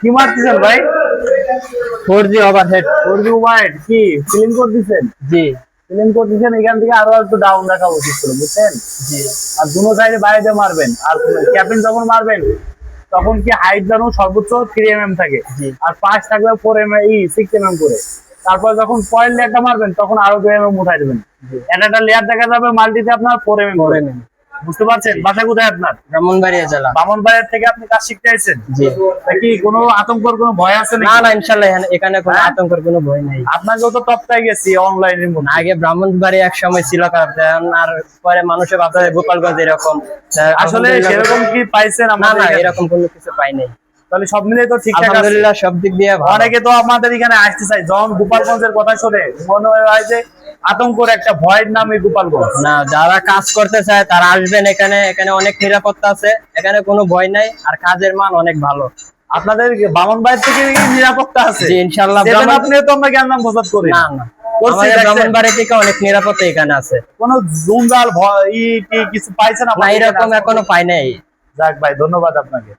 কি মারতেছেন ভাই? Four G overhead four G wide কি? ফিলিং কোড দিছেন? জি। ফিলিং কোড দিছেন এখান থেকে আরও একটু ডাউন রাখা উচিত ছিল বুঝছেন? জি। আর দুনো সাইডে বাইরে মারবেন আর ক্যাপিং যখন মারবেন তখন কি হাইট জানো সর্বোচ্চ থ্রি এম এম থাকে। জি। আর পাঁচ থাকবে four M E six M M করে। তারপর যখন পয়েন্ট লেয়ারটা মারবেন তখন আরও দু এম এম উঠাই দেবেন। একটা একটা লেয়ার দেখা যাবে মাল্টিতে আপনার four M M four M M বুঝতে পারছেন? বাসা কোথায় আপনার? ব্রাহ্মণবাড়িয়া জেলা। ব্রাহ্মণবাড়িয়া থেকে আপনি কাজ শিখতে আছেন জি। কোনো আতঙ্কর কোনো ভয় আছে না না এখানে- কোনো আতঙ্কর কোনো ভয় নাই। আপনার তো টপটাই গেছি অনলাইনে মধ্যে। আগে ব্রাহ্মণবাড়ি এক সময় ছিল আর পরে মানুষের ভাবতে গোপালগঞ্জ এরকম। আসলে সেরকম কি পাইছেন না না এরকম কোনো কিছু পাই নাই। তাহলে সব মিলে তো ঠিকঠাক আলহামদুলিল্লাহ সব দিক দিয়ে ভালো। অনেকে তো আমাদের এখানে আসতে চাই যখন গোপালগঞ্জের কথা শুনে মনে হয় যে আতঙ্কর একটা ভয়ের নামে গোপালগঞ্জ। না যারা কাজ করতে চায় তারা আসবেন এখানে। এখানে অনেক নিরাপত্তা আছে। এখানে কোনো ভয় নাই আর কাজের মান অনেক ভালো। আপনাদের বামন বাইর থেকে নিরাপত্তা আছে? ইনশাল্লাহ ব্রাহ্মণ- আপনি তো আমরা জ্ঞান প্রচার করি। না না। থেকে অনেক নিরাপত্তা এখানে আছে। কোন ই কিছু পাইছেন না এরকম এখনও পাই নাই। যাক ভাই ধন্যবাদ আপনাকে।